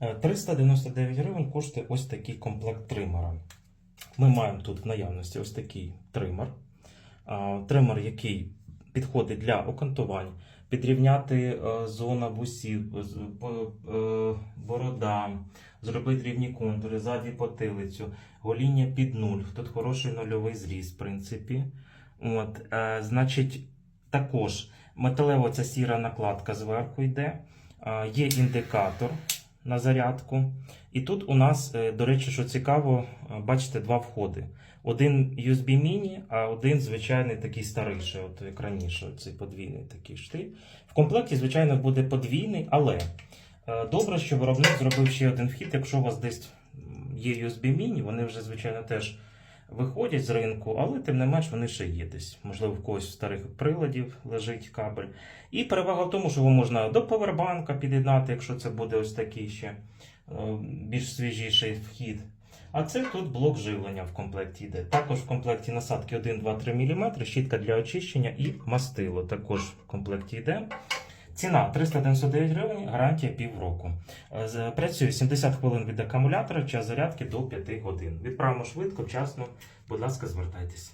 Е, 399 гривень коштує ось такий комплект тримера. Ми маємо тут в наявності ось такий тример. А, Тример, який підходить для окантувань, підрівняти е, зона вусів, е, борода, зробити рівні контури, ззаді потилицю, гоління під нуль. Тут хороший нульовий зріз, в принципі. От, е, значить, також металева ця сіра накладка зверху йде. Е, є індикатор на зарядку. І тут у нас, е, до речі, що цікаво, е, бачите, два входи. Один USB міні, а один звичайний такий старий, от як раніше, цей подвійний такий штиль. В комплекті, звичайно, буде подвійний, але е, добре, що виробник зробив ще один вхід. Якщо у вас десь є USB міні, вони вже, звичайно, теж виходять з ринку, але тим не менш вони ще є десь. Можливо, в когось в старих приладів лежить кабель. І перевага в тому, що його можна до повербанка під'єднати, якщо це буде ось такий ще е, більш свіжіший вхід. А це тут блок живлення в комплекті йде. Також в комплекті насадки 1, 2, 3 мм, щітка для очищення і мастило також в комплекті йде. Ціна 399 гривень, гарантія півроку. Е, Працює 70 хвилин від акумулятора, час зарядки до 5 годин. Відправимо швидко, вчасно. Будь ласка, звертайтеся.